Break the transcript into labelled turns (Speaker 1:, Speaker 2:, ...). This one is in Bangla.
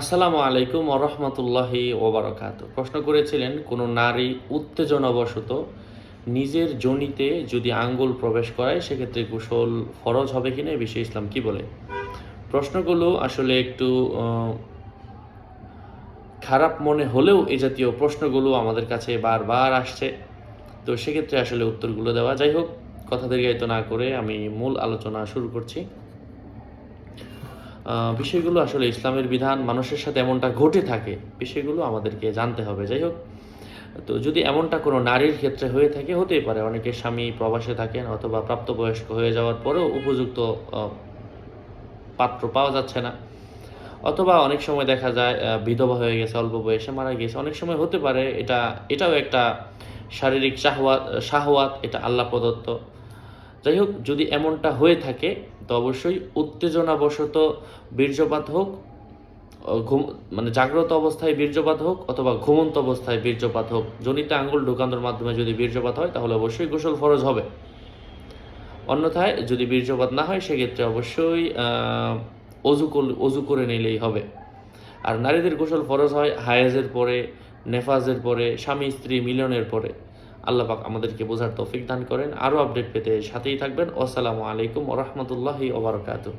Speaker 1: আসসালামু আলাইকুম ওরহমতুল্লাহি ওবরাকাত প্রশ্ন করেছিলেন, কোনো নারী উত্তেজনাবশত নিজের জনিতে যদি আঙ্গুল প্রবেশ করায়, সেক্ষেত্রে গোসল ফরজ হবে কি না বিষয়ে ইসলাম কি বলে? প্রশ্নগুলো আসলে একটু খারাপ মনে হলেও এ জাতীয় প্রশ্নগুলো আমাদের কাছে বারবার আসছে। তো সেক্ষেত্রে আসলে উত্তরগুলো দেওয়া যাই হোক। কথা দীর্ঘায়িত না করে আমি মূল আলোচনা শুরু করছি। বিষয়গুলো আসলে ইসলামের বিধান, মানুষের সাথে এমনটা ঘটে থাকে, বিষয়গুলো আমাদেরকে জানতে হবে। যাই হোক, তো যদি এমনটা কোনো নারীর ক্ষেত্রে হয়ে থাকে, হতেই পারে। অনেকে স্বামী প্রবাসে থাকেন অথবা প্রাপ্তবয়স্ক হয়ে যাওয়ার পরেও উপযুক্ত পাত্র পাওয়া যাচ্ছে না। অথবা অনেক সময় দেখা যায় বিধবা হয়ে গেছে, অল্প বয়সে মারা গেছে অনেক সময় হতে পারে, এটা, এটাও একটা শারীরিক শাহওয়াত শাহওয়াত এটা আল্লাহ প্রদত্ত। যাই হোক, যদি এমনটা হয়ে থাকে, তো অবশ্যই উত্তেজনাবশত বীর্যপাত হোক ঘুম মানে জাগ্রত অবস্থায় বীর্যপাত হোক অথবা ঘুমন্ত অবস্থায় বীর্যপাত হোক, জনিতে আঙ্গুল ঢোকানোর মাধ্যমে যদি বীর্যপাত হয়, তাহলে অবশ্যই গোসল ফরজ হবে। অন্যথায় যদি বীর্যপাত না হয়, সেক্ষেত্রে অবশ্যই অজু অজু করে নিলেই হবে। আর নারীদের গোসল ফরজ হয় হায়েজের পরে, নেফাজের পরে স্বামী স্ত্রী মিলনের পরে। আল্লাহ পাক আমাদেরকে বোঝার তৌফিক দান করেন। আরও আপডেট পেতে সাথেই থাকবেন। আসসালামু আলাইকুম ওরহমতুল্লাহি ওবরাকাতু